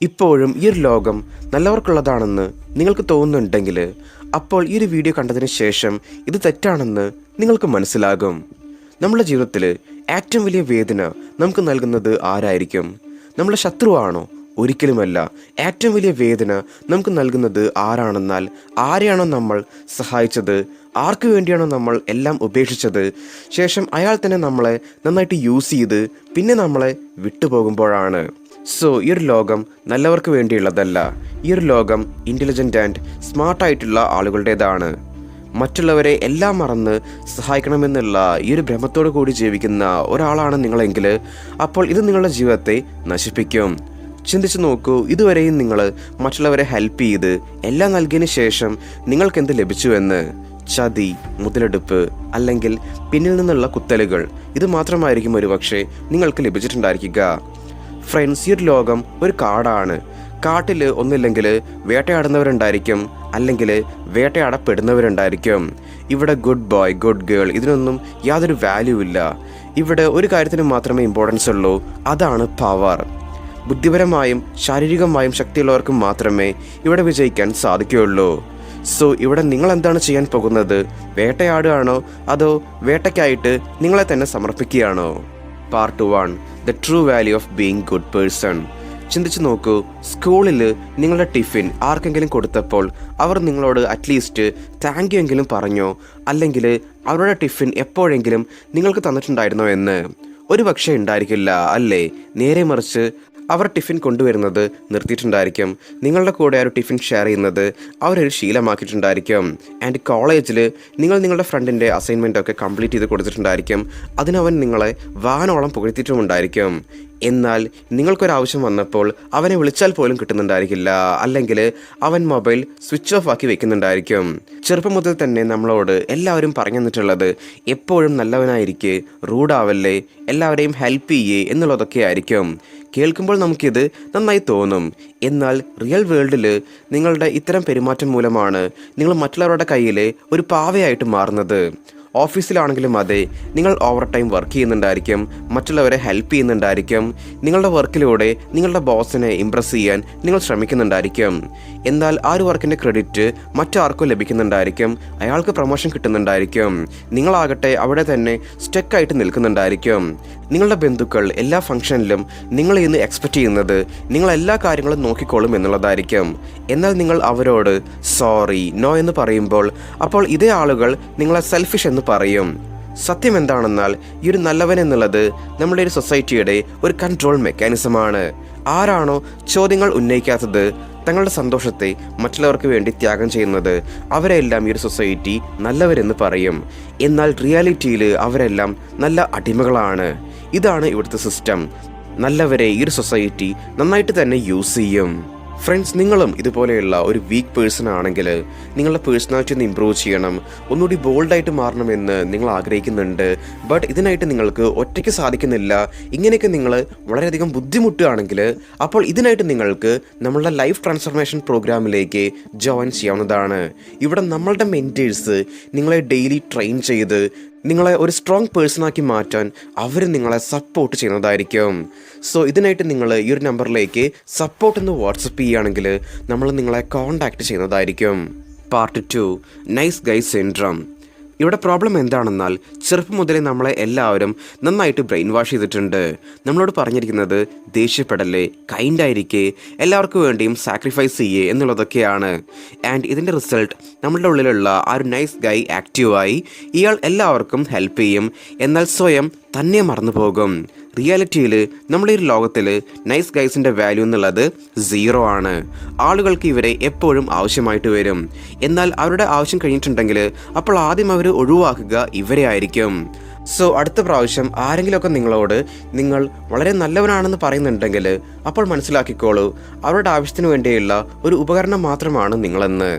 ഇപ്പോഴും ഈ ഒരു ലോകം നല്ലവർക്കുള്ളതാണെന്ന് നിങ്ങൾക്ക് തോന്നുന്നുണ്ടെങ്കിൽ അപ്പോൾ ഈ ഒരു വീഡിയോ കണ്ടതിന് ശേഷം ഇത് തെറ്റാണെന്ന് നിങ്ങൾക്ക് മനസ്സിലാകും. നമ്മുടെ ജീവിതത്തിൽ ഏറ്റവും വലിയ വേദന നമുക്ക് നൽകുന്നത് ആരായിരിക്കും? നമ്മുടെ ശത്രുവാണോ? ഒരിക്കലുമല്ല. ഏറ്റവും വലിയ വേദന നമുക്ക് നൽകുന്നത് ആരാണെന്നാൽ ആരെയാണോ നമ്മൾ സഹായിച്ചത്? ആർക്ക് വേണ്ടിയാണോ നമ്മൾ എല്ലാം ഉപേക്ഷിച്ചത്? ശേഷം അയാൾ തന്നെ നമ്മളെ നന്നായിട്ട് യൂസ് ചെയ്ത് പിന്നെ നമ്മളെ വിട്ടുപോകുമ്പോഴാണ്. സോ ഈ ഒരു ലോകം നല്ലവർക്ക് വേണ്ടിയുള്ളതല്ല. ഈ ഒരു ലോകം ഇന്റലിജന്റ് ആൻഡ് സ്മാർട്ടായിട്ടുള്ള ആളുകളുടേതാണ്. മറ്റുള്ളവരെ എല്ലാം മറന്ന് സഹായിക്കണമെന്നുള്ള ഈ ഒരു ഭ്രമത്തോടു കൂടി ജീവിക്കുന്ന ഒരാളാണ് നിങ്ങളെങ്കിൽ അപ്പോൾ ഇത് നിങ്ങളുടെ ജീവിതത്തെ നശിപ്പിക്കും. ചിന്തിച്ചു നോക്കൂ ഇതുവരെയും നിങ്ങൾ മറ്റുള്ളവരെ ഹെൽപ്പ് ചെയ്ത് എല്ലാം നൽകിയതിന് ശേഷം നിങ്ങൾക്ക് എന്ത് ലഭിച്ചുവെന്ന്. ചതി മുതലെടുപ്പ് അല്ലെങ്കിൽ പിന്നിൽ നിന്നുള്ള കുത്തലുകൾ ഇത് മാത്രമായിരിക്കും ഒരുപക്ഷെ നിങ്ങൾക്ക് ലഭിച്ചിട്ടുണ്ടായിരിക്കുക. ഫ്രണ്ട്സ് ഈ ഒരു ലോകം ഒരു കാടാണ്. കാട്ടിൽ ഒന്നില്ലെങ്കിൽ വേട്ടയാടുന്നവരുണ്ടായിരിക്കും അല്ലെങ്കിൽ വേട്ടയാടപ്പെടുന്നവരുണ്ടായിരിക്കും. ഇവിടെ ഗുഡ് ബോയ് ഗുഡ് ഗേൾ ഇതിനൊന്നും യാതൊരു വാല്യൂ ഇല്ല. ഇവിടെ ഒരു കാര്യത്തിന് മാത്രമേ ഇമ്പോർട്ടൻസ് ഉള്ളൂ അതാണ് പവർ ബുദ്ധിപരമായും ശാരീരികമായും ശക്തിയുള്ളവർക്ക് മാത്രമേ ഇവിടെ വിജയിക്കാൻ സാധിക്കുകയുള്ളൂ. സോ ഇവിടെ നിങ്ങൾ എന്താണ് ചെയ്യാൻ പോകുന്നത്? വേട്ടയാടുകയാണോ? അതോ വേട്ടയ്ക്കായിട്ട് നിങ്ങളെ തന്നെ സമർപ്പിക്കുകയാണോ? Part one the true value of being good person ചിന്തിച്ചു നോക്കൂ സ്കൂളിൽ നിങ്ങളുടെ ടിഫിൻ ആർക്കെങ്കിലും കൊടുത്തപ്പോൾ അവർ നിങ്ങളോട് അറ്റ്ലീസ്റ്റ് താങ്ക് യു എങ്കിലും പറഞ്ഞോ. അല്ലെങ്കിൽ അവരുടെ ടിഫിൻ എപ്പോഴെങ്കിലും നിങ്ങൾക്ക് തന്നിട്ടുണ്ടായിരുന്നോ എന്ന്. ഒരു പക്ഷേ ഉണ്ടായിരിക്കില്ല അല്ലേ? നേരെ മറിച്ച് അവർ ടിഫിൻ കൊണ്ടുവരുന്നത് നിർത്തിയിട്ടുണ്ടായിരിക്കും. നിങ്ങളുടെ കൂടെ ഒരു ടിഫിൻ ഷെയർ ചെയ്യുന്നത് അവരൊരു ശീലമാക്കിയിട്ടുണ്ടായിരിക്കും. ആൻഡ് കോളേജിൽ നിങ്ങൾ നിങ്ങളുടെ ഫ്രണ്ടിന്റെ അസൈൻമെന്റ് ഒക്കെ കംപ്ലീറ്റ് ചെയ്ത് കൊടുത്തിട്ടുണ്ടായിരിക്കും. അതിനവൻ നിങ്ങളെ വാനോളം പുകഴ്ത്തിയിട്ടുമുണ്ടായിരിക്കും. എന്നാൽ നിങ്ങൾക്കൊരാവശ്യം വന്നപ്പോൾ അവനെ വിളിച്ചാൽ പോലും കിട്ടുന്നുണ്ടായിരിക്കില്ല. അല്ലെങ്കിൽ അവൻ മൊബൈൽ സ്വിച്ച് ഓഫ് ആക്കി വെക്കുന്നുണ്ടായിരിക്കും. ചെറുപ്പം മുതൽ തന്നെ നമ്മളോട് എല്ലാവരും പറഞ്ഞു തന്നിട്ടുള്ളത് എപ്പോഴും നല്ലവനായിരിക്കെ റൂഡാവല്ലേ എല്ലാവരെയും ഹെൽപ്പ് ചെയ്യേ എന്നുള്ളതൊക്കെ ആയിരിക്കും. കേൾക്കുമ്പോൾ നമുക്കിത് നന്നായി തോന്നും. എന്നാൽ റിയൽ വേൾഡിൽ നിങ്ങളുടെ ഇത്തരം പെരുമാറ്റം മൂലമാണ് നിങ്ങൾ മറ്റുള്ളവരുടെ കയ്യിലെ ഒരു പാവയായിട്ട് മാറുന്നത്. ഓഫീസിലാണെങ്കിലും അതെ നിങ്ങൾ ഓവർ ടൈം വർക്ക് ചെയ്യുന്നുണ്ടായിരിക്കും മറ്റുള്ളവരെ ഹെൽപ്പ് ചെയ്യുന്നുണ്ടായിരിക്കും. നിങ്ങളുടെ വർക്കിലൂടെ നിങ്ങളുടെ ബോസിനെ ഇംപ്രസ് ചെയ്യാൻ നിങ്ങൾ ശ്രമിക്കുന്നുണ്ടായിരിക്കും. എന്നാൽ ആ ഒരു വർക്കിന്റെ ക്രെഡിറ്റ് മറ്റാർക്കും ലഭിക്കുന്നുണ്ടായിരിക്കും അയാൾക്ക് പ്രൊമോഷൻ കിട്ടുന്നുണ്ടായിരിക്കും. നിങ്ങളാകട്ടെ അവിടെ തന്നെ സ്റ്റെക്കായിട്ട് നിൽക്കുന്നുണ്ടായിരിക്കും. നിങ്ങളുടെ ബന്ധുക്കൾ എല്ലാ ഫംഗ്ഷനിലും നിങ്ങളിൽ നിന്ന് എക്സ്പെക്റ്റ് ചെയ്യുന്നത് നിങ്ങൾ എല്ലാ കാര്യങ്ങളും നോക്കിക്കോളും എന്നുള്ളതായിരിക്കും. എന്നാൽ നിങ്ങൾ അവരോട് സോറി നോ എന്ന് പറയുമ്പോൾ അപ്പോൾ ഇതേ ആളുകൾ നിങ്ങളെ സെൽഫിഷ് എന്ന് പറയും. സത്യം എന്താണെന്നാൽ ഈ ഒരു നല്ലവൻ എന്നുള്ളത് നമ്മുടെ ഒരു സൊസൈറ്റിയുടെ ഒരു കൺട്രോൾ മെക്കാനിസമാണ് ആരാണോ ചോദ്യങ്ങൾ ഉന്നയിക്കാത്തത് തങ്ങളുടെ സന്തോഷത്തെ മറ്റുള്ളവർക്ക് വേണ്ടി ത്യാഗം ചെയ്യുന്നത് അവരെല്ലാം ഈ ഒരു സൊസൈറ്റി നല്ലവരെന്ന് പറയും. എന്നാൽ റിയാലിറ്റിയിൽ അവരെല്ലാം നല്ല അടിമകളാണ്. ഇതാണ് ഇവിടുത്തെ സിസ്റ്റം നല്ലവരെ ഈ ഒരു സൊസൈറ്റി നന്നായിട്ട് തന്നെ യൂസ് ചെയ്യും. ഫ്രണ്ട്സ് നിങ്ങളും ഇതുപോലെയുള്ള ഒരു വീക്ക് പേഴ്സൺ ആണെങ്കിൽ നിങ്ങളുടെ പേഴ്സണാലിറ്റി ഒന്ന് ഇമ്പ്രൂവ് ചെയ്യണം. ഒന്നുകൂടി ബോൾഡായിട്ട് മാറണമെന്ന് നിങ്ങൾ ആഗ്രഹിക്കുന്നുണ്ട്. ബട്ട് ഇതിനായിട്ട് നിങ്ങൾക്ക് ഒറ്റയ്ക്ക് സാധിക്കുന്നില്ല. ഇങ്ങനെയൊക്കെ നിങ്ങൾ വളരെയധികം ബുദ്ധിമുട്ടുകയാണെങ്കിൽ അപ്പോൾ ഇതിനായിട്ട് നിങ്ങൾക്ക് നമ്മളുടെ ലൈഫ് ട്രാൻസ്ഫർമേഷൻ പ്രോഗ്രാമിലേക്ക് ജോയിൻ ചെയ്യാവുന്നതാണ്. ഇവിടെ നമ്മളുടെ മെന്റേഴ്സ് നിങ്ങളെ ഡെയിലി ട്രെയിൻ ചെയ്ത് നിങ്ങളെ ഒരു സ്ട്രോങ് പേഴ്സണാക്കി മാറ്റാൻ അവർ നിങ്ങളെ സപ്പോർട്ട് ചെയ്യുന്നതായിരിക്കും. സോ ഇതിനായിട്ട് നിങ്ങൾ ഈ ഒരു നമ്പറിലേക്ക് സപ്പോർട്ട് എന്ന് വാട്സപ്പ് ചെയ്യുകയാണെങ്കിൽ നമ്മൾ നിങ്ങളെ കോൺടാക്റ്റ് ചെയ്യുന്നതായിരിക്കും. Part two nice guy syndrome ഇവിടെ പ്രോബ്ലം എന്താണെന്നാൽ ചെറുപ്പം മുതലേ നമ്മളെ എല്ലാവരും നന്നായിട്ട് ബ്രെയിൻ വാഷ് ചെയ്തിട്ടുണ്ട്. നമ്മളോട് പറഞ്ഞിരിക്കുന്നത് ദേഷ്യപ്പെടല്ലേ കൈൻഡായിരിക്കേ എല്ലാവർക്കും വേണ്ടിയും സാക്രിഫൈസ് ചെയ്യേ എന്നുള്ളതൊക്കെയാണ്. ആൻഡ് ഇതിന്റെ റിസൾട്ട് നമ്മളുടെ ഉള്ളിലുള്ള ആ ഒരു നൈസ് ഗൈ ആക്റ്റീവായി ഇയാൾ എല്ലാവർക്കും ഹെൽപ്പ് ചെയ്യും. എന്നാൽ സ്വയം തന്നെ മറന്നു പോകും റിയാലിറ്റിയിൽ നമ്മുടെ ഈ ലോകത്തിൽ നൈസ് ഗൈസിന്റെ വാല്യൂ എന്നുള്ളത് സീറോ ആണ്. ആളുകൾക്ക് ഇവരെ എപ്പോഴും ആവശ്യമായിട്ട് വരും. എന്നാൽ അവരുടെ ആവശ്യം കഴിഞ്ഞിട്ടുണ്ടെങ്കിൽ അപ്പോൾ ആദ്യം അവർ ഒഴിവാക്കുക ഇവരെ ആയിരിക്കും. സോ അടുത്ത പ്രാവശ്യം ആരെങ്കിലുമൊക്കെ നിങ്ങളോട് നിങ്ങൾ വളരെ നല്ലവനാണെന്ന് പറയുന്നുണ്ടെങ്കിൽ അപ്പോൾ മനസ്സിലാക്കിക്കോളൂ അവരുടെ ആവശ്യത്തിന് വേണ്ടിയുള്ള ഒരു ഉപകരണം മാത്രമാണ് നിങ്ങളെന്ന്.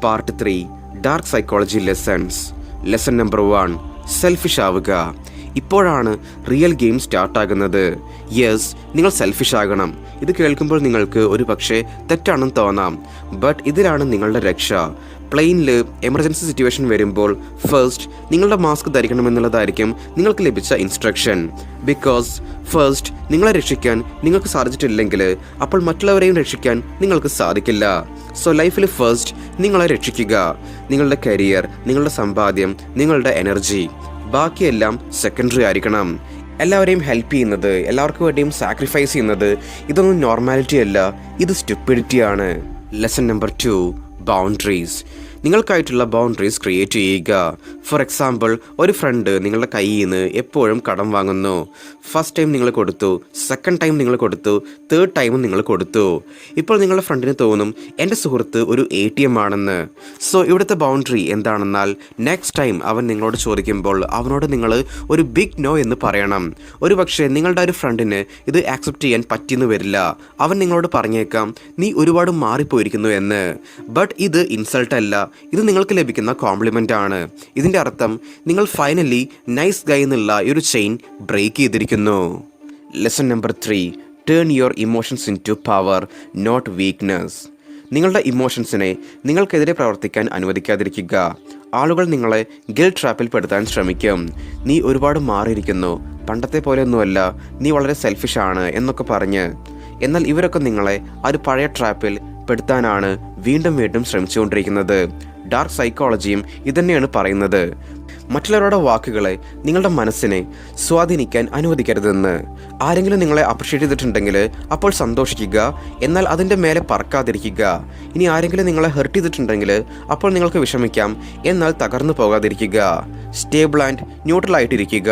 Part three dark psychology lessons lesson number one selfish ആവുക. ഇപ്പോഴാണ് റിയൽ ഗെയിം സ്റ്റാർട്ടാകുന്നത് യെസ് നിങ്ങൾ സെൽഫിഷ് ആകണം. ഇത് കേൾക്കുമ്പോൾ നിങ്ങൾക്ക് ഒരു പക്ഷേ തെറ്റാണെന്ന് തോന്നാം. ബട്ട് ഇതിലാണ് നിങ്ങളുടെ രക്ഷ. പ്ലെയിനിൽ എമർജൻസി സിറ്റുവേഷൻ വരുമ്പോൾ ഫസ്റ്റ് നിങ്ങളുടെ മാസ്ക് ധരിക്കണമെന്നുള്ളതായിരിക്കും നിങ്ങൾക്ക് ലഭിച്ച ഇൻസ്ട്രക്ഷൻ ബിക്കോസ് ഫസ്റ്റ് നിങ്ങളെ രക്ഷിക്കാൻ നിങ്ങൾക്ക് സാധിച്ചിട്ടില്ലെങ്കിൽ അപ്പോൾ മറ്റുള്ളവരെയും രക്ഷിക്കാൻ നിങ്ങൾക്ക് സാധിക്കില്ല. സോ ലൈഫിൽ ഫസ്റ്റ് നിങ്ങളെ രക്ഷിക്കുക. നിങ്ങളുടെ കരിയർ നിങ്ങളുടെ സമ്പാദ്യം നിങ്ങളുടെ എനർജി ബാക്കിയെല്ലാം സെക്കൻഡറി ആയിരിക്കണം. എല്ലാവരെയും ഹെൽപ്പ് ചെയ്യുന്നത് എല്ലാവർക്കും വേണ്ടിയും സാക്രിഫൈസ് ചെയ്യുന്നത് ഇതൊന്നും നോർമാലിറ്റി അല്ല ഇത് സ്റ്റുപ്പിഡിറ്റിയാണ് ലെസൺ നമ്പർ ടു ബൗണ്ടറീസ് നിങ്ങൾക്കായിട്ടുള്ള ബൗണ്ടറീസ് ക്രിയേറ്റ് ചെയ്യുക. ഫോർ എക്സാമ്പിൾ ഒരു ഫ്രണ്ട് നിങ്ങളുടെ കയ്യിൽ നിന്ന് എപ്പോഴും കടം വാങ്ങുന്നു. ഫസ്റ്റ് ടൈം നിങ്ങൾ കൊടുത്തു സെക്കൻഡ് ടൈം നിങ്ങൾ കൊടുത്തു തേർഡ് ടൈമും നിങ്ങൾ കൊടുത്തു. ഇപ്പോൾ നിങ്ങളുടെ ഫ്രണ്ടിന് തോന്നും എന്റെ സുഹൃത്ത് ഒരു എ ടി എം ആണെന്ന്. സോ ഇവിടുത്തെ ബൗണ്ടറി എന്താണെന്നാൽ നെക്സ്റ്റ് ടൈം അവൻ നിങ്ങളോട് ചോദിക്കുമ്പോൾ അവനോട് നിങ്ങൾ ഒരു ബിഗ് നോ എന്ന് പറയണം. ഒരു പക്ഷേ നിങ്ങളുടെ ഒരു ഫ്രണ്ടിന് ഇത് ആക്സെപ്റ്റ് ചെയ്യാൻ പറ്റിയെന്ന് വരില്ല. അവൻ നിങ്ങളോട് പറഞ്ഞേക്കാം നീ ഒരുപാട് മാറിപ്പോയിരിക്കുന്നു എന്ന്. ബട്ട് ഇത് ഇൻസൾട്ട് അല്ല. ഇത് നിങ്ങൾക്ക് ലഭിക്കുന്ന കോംപ്ലിമെന്റ് ആണ്. ഇതിന്റെ അർത്ഥം നിങ്ങൾ ഫൈനലി നൈസ് ഗൈ എന്നുള്ള ഒരു ചെയിൻ ബ്രേക്ക് ചെയ്തിരിക്കുന്നു. Lesson number three turn your emotions into power not weakness നിങ്ങളുടെ ഇമോഷൻസിനെ നിങ്ങൾക്കെതിരെ പ്രവർത്തിക്കാൻ അനുവദിക്കാതിരിക്കുക. ആളുകൾ നിങ്ങളെ ഗിൽ ട്രാപ്പിൽ പെടുത്താൻ ശ്രമിക്കും. നീ ഒരുപാട് മാറിയിരിക്കുന്നു. പണ്ടത്തെ പോലെയൊന്നുമല്ല നീ വളരെ സെൽഫിഷാണ് എന്നൊക്കെ പറഞ്ഞ്. എന്നാൽ ഇവരൊക്കെ നിങ്ങളെ ആ ഒരു പഴയ ട്രാപ്പിൽ പെടുത്താനാണ് വീണ്ടും വീണ്ടും ശ്രമിച്ചുകൊണ്ടിരിക്കുന്നത്. ഡാർക്ക് സൈക്കോളജിയും ഇതന്നെയാണ് പറയുന്നത്. മറ്റുള്ളവരുടെ വാക്കുകളെ നിങ്ങളുടെ മനസ്സിനെ സ്വാധീനിക്കാൻ അനുവദിക്കരുതെന്ന്. ആരെങ്കിലും നിങ്ങളെ അപ്രിഷ്യേറ്റ് ചെയ്തിട്ടുണ്ടെങ്കിൽ അപ്പോൾ സന്തോഷിക്കുക എന്നാൽ അതിന്റെ മേലെ പറക്കാതിരിക്കുക. ഇനി ആരെങ്കിലും നിങ്ങളെ ഹെർട്ട് ചെയ്തിട്ടുണ്ടെങ്കിൽ അപ്പോൾ നിങ്ങൾക്ക് വിഷമിക്കാം എന്നാൽ തകർന്നു പോകാതിരിക്കുക. സ്റ്റേബിൾ ആൻഡ് ന്യൂട്രൽ ആയിട്ടിരിക്കുക.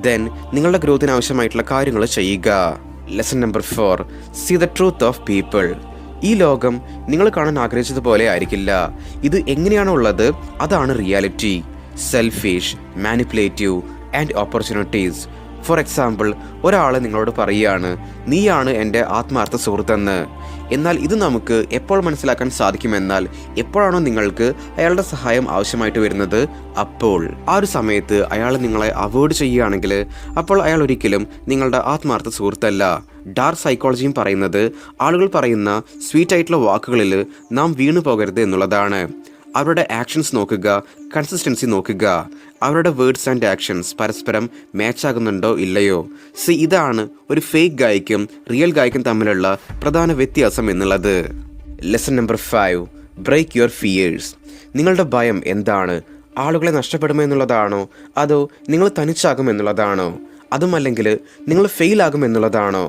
ദെൻ നിങ്ങളുടെ ഗ്രോത്തിന് ആവശ്യമായിട്ടുള്ള കാര്യങ്ങൾ ചെയ്യുക. Lesson number four see the truth of people ഈ ലോകം നിങ്ങൾ കാണാൻ ആഗ്രഹിച്ചതുപോലെ ആയിരിക്കില്ല. ഇത് എങ്ങനെയാണോ ഉള്ളത് അതാണ് reality selfish manipulative and opportunities for example ഒരാൾ നിങ്ങളോട് പറയുകയാണ് നീയാണ് എന്റെ ആത്മാർത്ഥ സുഹൃത്തെന്ന്. എന്നാൽ ഇത് നമുക്ക് എപ്പോൾ മനസ്സിലാക്കാൻ സാധിക്കുമെന്നാൽ എപ്പോഴാണോ നിങ്ങൾക്ക് അയാളുടെ സഹായം ആവശ്യമായിട്ട് വരുന്നത് അപ്പോൾ. ആ ഒരു സമയത്ത് അയാൾ നിങ്ങളെ അവോയ്ഡ് ചെയ്യുകയാണെങ്കിൽ അപ്പോൾ അയാൾ ഒരിക്കലും നിങ്ങളുടെ ആത്മാർത്ഥ സുഹൃത്തല്ല. ഡാർക്ക് സൈക്കോളജിയും പറയുന്നത് ആളുകൾ പറയുന്ന സ്വീറ്റ് ആയിട്ടുള്ള വാക്കുകളിൽ നാം വീണു പോകരുത് എന്നുള്ളതാണ്. അവരുടെ ആക്ഷൻസ് നോക്കുക കൺസിസ്റ്റൻസി നോക്കുക. അവരുടെ വേർഡ്സ് ആൻഡ് ആക്ഷൻസ് പരസ്പരം മാച്ച് ആകുന്നുണ്ടോ ഇല്ലയോ? സി ഇതാണ് ഒരു ഫേക്ക് ഗായിക്കും റിയൽ ഗായിക്കും തമ്മിലുള്ള പ്രധാന വ്യത്യാസം എന്നുള്ളത്. Lesson number five break your fears നിങ്ങളുടെ ഭയം എന്താണ്? ആളുകളെ നഷ്ടപ്പെടുമോ എന്നുള്ളതാണോ? അതോ നിങ്ങൾ തനിച്ചാകും എന്നുള്ളതാണോ? അതുമല്ലെങ്കിൽ നിങ്ങൾ ഫെയിലാകും ആകുമെന്നുള്ളതാണോ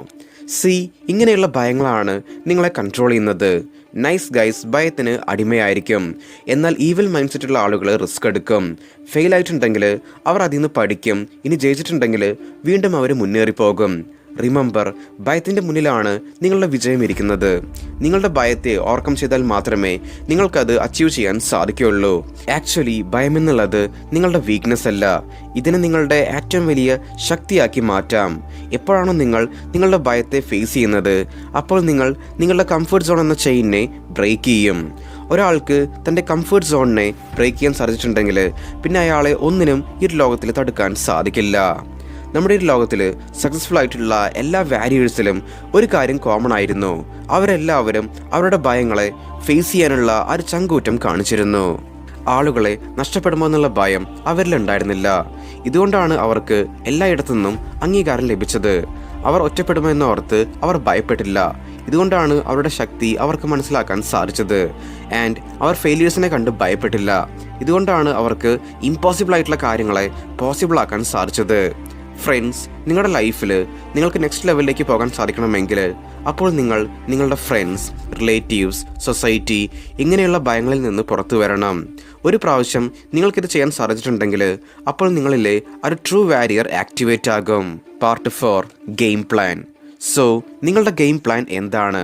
സി ഇങ്ങനെയുള്ള ഭയങ്ങളാണ് നിങ്ങളെ കൺട്രോൾ ചെയ്യുന്നത്. നൈസ് ഗൈസ് ഭയത്തിന് അടിമയായിരിക്കും. എന്നാൽ ഈവിൽ മൈൻഡ് സെറ്റുള്ള ആളുകൾ റിസ്ക് എടുക്കും. ഫെയിൽ ആയിട്ടുണ്ടെങ്കിൽ അവർ അതിൽ നിന്ന് പഠിക്കും. ഇനി ജയിച്ചിട്ടുണ്ടെങ്കിൽ വീണ്ടും അവർ മുന്നേറിപ്പോകും. റിമെമ്പർ ഭയത്തിന്റെ മുന്നിലാണ് നിങ്ങളുടെ വിജയം ഇരിക്കുന്നത്. നിങ്ങളുടെ ഭയത്തെ ഓർക്കം ചെയ്താൽ മാത്രമേ നിങ്ങൾക്കത് അച്ചീവ് ചെയ്യാൻ സാധിക്കുകയുള്ളൂ. ആക്ച്വലി ഭയമെന്നുള്ളത് നിങ്ങളുടെ വീക്ക്നെസ് അല്ല. ഇതിനെ നിങ്ങളുടെ ഏറ്റവും വലിയ ശക്തിയാക്കി മാറ്റാം. എപ്പോഴാണോ നിങ്ങൾ നിങ്ങളുടെ ഭയത്തെ ഫേസ് ചെയ്യുന്നത് അപ്പോൾ നിങ്ങൾ നിങ്ങളുടെ കംഫർട്ട് സോൺ എന്ന ചെയിനെ ബ്രേക്ക് ചെയ്യും. ഒരാൾക്ക് തന്റെ കംഫർട്ട് സോണിനെ ബ്രേക്ക് ചെയ്യാൻ സാധിച്ചിട്ടുണ്ടെങ്കിൽ പിന്നെ അയാളെ ഒന്നിനും ഈ ലോകത്തിൽ തടുക്കാൻ സാധിക്കില്ല. നമ്മുടെ ഒരു ലോകത്തിൽ സക്സസ്ഫുൾ ആയിട്ടുള്ള എല്ലാ വാരിയേഴ്സിലും ഒരു കാര്യം കോമൺ ആയിരുന്നു. അവരെല്ലാവരും അവരുടെ ഭയങ്ങളെ ഫേസ് ചെയ്യാനുള്ള ഒരു ചങ്കൂറ്റം കാണിച്ചിരുന്നു. ആളുകളെ നഷ്ടപ്പെടുമോ എന്നുള്ള ഭയം അവരിലുണ്ടായിരുന്നില്ല ഇതുകൊണ്ടാണ് അവർക്ക് എല്ലായിടത്തു നിന്നും അംഗീകാരം ലഭിച്ചത്. അവർ ഒറ്റപ്പെടുമോ ഓർത്ത് അവർ ഭയപ്പെട്ടില്ല. ഇതുകൊണ്ടാണ് അവരുടെ ശക്തി അവർക്ക് മനസ്സിലാക്കാൻ സാധിച്ചത്. ആൻഡ് അവർ ഫെയിലിയേഴ്സിനെ കണ്ട് ഭയപ്പെട്ടില്ല. ഇതുകൊണ്ടാണ് അവർക്ക് ഇമ്പോസിബിൾ ആയിട്ടുള്ള കാര്യങ്ങളെ പോസിബിൾ ആക്കാൻ സാധിച്ചത്. ഫ്രണ്ട്സ് നിങ്ങളുടെ ലൈഫിൽ നിങ്ങൾക്ക് നെക്സ്റ്റ് ലെവലിലേക്ക് പോകാൻ സാധിക്കണമെങ്കിൽ അപ്പോൾ നിങ്ങൾ നിങ്ങളുടെ ഫ്രണ്ട്സ് റിലേറ്റീവ്സ് സൊസൈറ്റി ഇങ്ങനെയുള്ള ഭയങ്ങളിൽ നിന്ന് പുറത്തു വരണം. ഒരു പ്രാവശ്യം നിങ്ങൾക്കിത് ചെയ്യാൻ സാധിച്ചിട്ടുണ്ടെങ്കിൽ അപ്പോൾ നിങ്ങളിലെ ഒരു ട്രൂ വാരിയർ ആക്ടിവേറ്റ് ആകും. Part four game plan so നിങ്ങളുടെ ഗെയിം പ്ലാൻ എന്താണ്?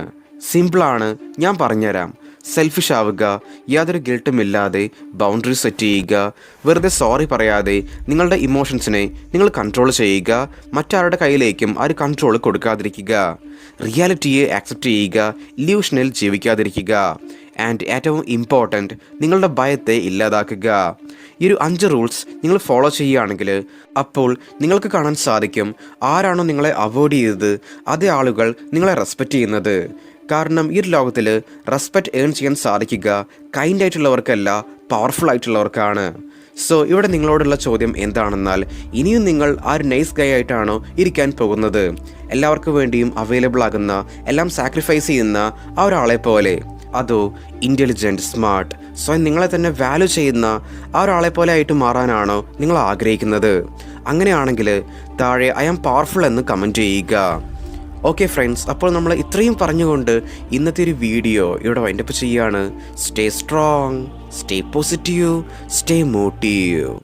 സിമ്പിളാണ് ഞാൻ പറഞ്ഞുതരാം. സെൽഫിഷ് ആവുക യാതൊരു ഗിൽട്ടും ഇല്ലാതെ ബൗണ്ടറി സെറ്റ് ചെയ്യുക വെറുതെ സോറി പറയാതെ നിങ്ങളുടെ ഇമോഷൻസിനെ നിങ്ങൾ കൺട്രോൾ ചെയ്യുക മറ്റാരുടെ കയ്യിലേക്കും ആ ഒരു കൺട്രോൾ കൊടുക്കാതിരിക്കുക. റിയാലിറ്റിയെ ആക്സെപ്റ്റ് ചെയ്യുക ഇല്യൂഷനിൽ ജീവിക്കാതിരിക്കുക. ആൻഡ് ഏറ്റവും ഇമ്പോർട്ടന്റ് നിങ്ങളുടെ ഭയത്തെ ഇല്ലാതാക്കുക. ഈ ഒരു അഞ്ച് റൂൾസ് നിങ്ങൾ ഫോളോ ചെയ്യുകയാണെങ്കിൽ അപ്പോൾ നിങ്ങൾക്ക് കാണാൻ സാധിക്കും ആരാണോ നിങ്ങളെ അവോയ്ഡ് ചെയ്തത് അതേ ആളുകൾ നിങ്ങളെ റെസ്പെക്റ്റ് ചെയ്യുന്നത്. കാരണം ഈ ലോകത്തിൽ റെസ്പെക്റ്റ് ഏൺ ചെയ്യാൻ സാധിക്കുക കൈൻഡ് ആയിട്ടുള്ളവർക്കല്ല പവർഫുൾ ആയിട്ടുള്ളവർക്കാണ്. സോ ഇവിടെ നിങ്ങളോടുള്ള ചോദ്യം എന്താണെന്നാൽ ഇനിയും നിങ്ങൾ ആ ഒരു നൈസ് ഗൈ ആയിട്ടാണോ ഇരിക്കാൻ പോകുന്നത്? എല്ലാവർക്കും വേണ്ടിയും അവൈലബിൾ ആകുന്ന എല്ലാം സാക്രിഫൈസ് ചെയ്യുന്ന ആ ഒരാളെ പോലെ. അതോ ഇന്റലിജന്റ് സ്മാർട്ട് സ്വയം നിങ്ങളെ തന്നെ വാല്യൂ ചെയ്യുന്ന ആ ഒരാളെ പോലെ ആയിട്ട് മാറാനാണോ നിങ്ങൾ ആഗ്രഹിക്കുന്നത്? അങ്ങനെയാണെങ്കിൽ താഴെ ഐ ആം പവർഫുൾ എന്ന് കമന്റ് ചെയ്യുക. ഓക്കെ ഫ്രണ്ട്സ് അപ്പോൾ നമ്മൾ ഇത്രയും പറഞ്ഞുകൊണ്ട് ഇന്നത്തെ ഒരു വീഡിയോ ഇവിടെ വൈൻഡപ്പ് ചെയ്യാണ് stay strong stay positive stay motive